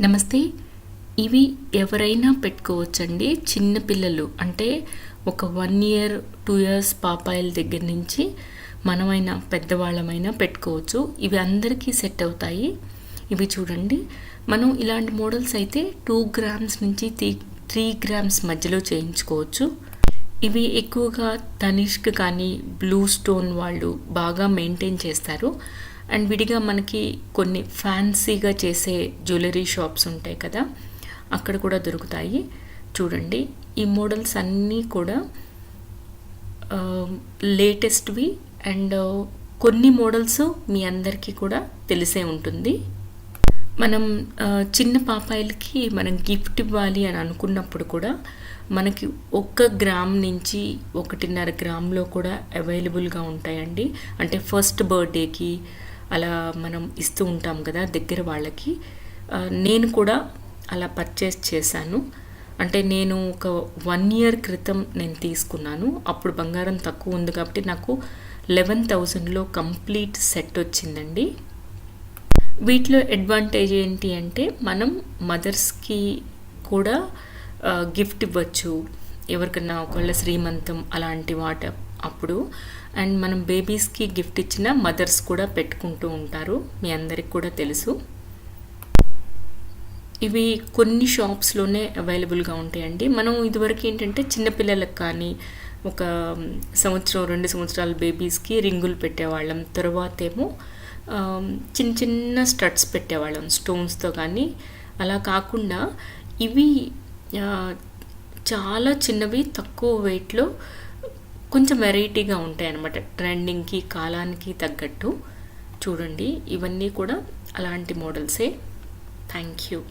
నమస్తే. ఇవి ఎవరైనా పెట్టుకోవచ్చండి. చిన్నపిల్లలు అంటే ఒక వన్ ఇయర్ టూ ఇయర్స్ పాపాయిల దగ్గర నుంచి మనమైనా పెద్దవాళ్ళమైనా పెట్టుకోవచ్చు. ఇవి అందరికీ సెట్ అవుతాయి. ఇవి చూడండి. మనం ఇలాంటి మోడల్స్ అయితే టూ గ్రామ్స్ నుంచి త్రీ త్రీ గ్రామ్స్ మధ్యలో చేయించుకోవచ్చు. ఇవి ఎక్కువగా తనిష్క్ కానీ బ్లూ స్టోన్ వాళ్ళు బాగా మెయింటైన్ చేస్తారు. అండ్ విడిగా మనకి కొన్ని ఫ్యాన్సీగా చేసే జ్యువెలరీ షాప్స్ ఉంటాయి కదా అక్కడ కూడా దొరుకుతాయి. చూడండి ఈ మోడల్స్ అన్నీ కూడా uh, లేటెస్ట్వి అండ్ uh, కొన్ని మోడల్స్ మీ అందరికీ కూడా తెలిసే ఉంటుంది. మనం uh, చిన్న పాపాయిలకి మనం గిఫ్ట్ ఇవ్వాలి అని అనుకున్నప్పుడు కూడా మనకి ఒక్క గ్రామ్ నుంచి ఒకటిన్నర గ్రామ్లో కూడా అవైలబుల్గా ఉంటాయండి. అంటే ఫస్ట్ బర్త్డేకి అలా మనం ఇస్తూ ఉంటాం కదా దగ్గర వాళ్ళకి. నేను కూడా అలా పర్చేస్ చేశాను. అంటే నేను ఒక వన్ ఇయర్ క్రితం నేను తీసుకున్నాను. అప్పుడు బంగారం తక్కువ ఉంది కాబట్టి నాకు లెవెన్ థౌజండ్లో కంప్లీట్ సెట్ వచ్చిందండి. వీటిలో అడ్వాంటేజ్ ఏంటి అంటే మనం మదర్స్కి కూడా గిఫ్ట్ ఇవ్వచ్చు. ఎవరికన్నా ఒకళ్ళ శ్రీమంతం అలాంటి వాట అప్పుడు. అండ్ మనం బేబీస్కి గిఫ్ట్ ఇచ్చిన మదర్స్ కూడా పెట్టుకుంటూ ఉంటారు. మీ అందరికి కూడా తెలుసు. ఇవి కొన్ని షాప్స్లోనే అవైలబుల్గా ఉంటాయండి. మనం ఇదివరకు ఏంటంటే చిన్నపిల్లలకు కానీ ఒక సంవత్సరం రెండు సంవత్సరాల బేబీస్కి రింగులు పెట్టేవాళ్ళం. తర్వాత ఏమో చిన్న చిన్న స్టడ్స్ పెట్టేవాళ్ళం స్టోన్స్తో కానీ. అలా కాకుండా ఇవి చాలా చిన్నవి తక్కువ వెయిట్లో కొంచెం వెరైటీగా ఉంటాయి అన్నమాట ట్రెండింగ్కి కాలానికి తగ్గట్టు. చూడండి ఇవన్నీ కూడా అలాంటి మోడల్సే. Thank you.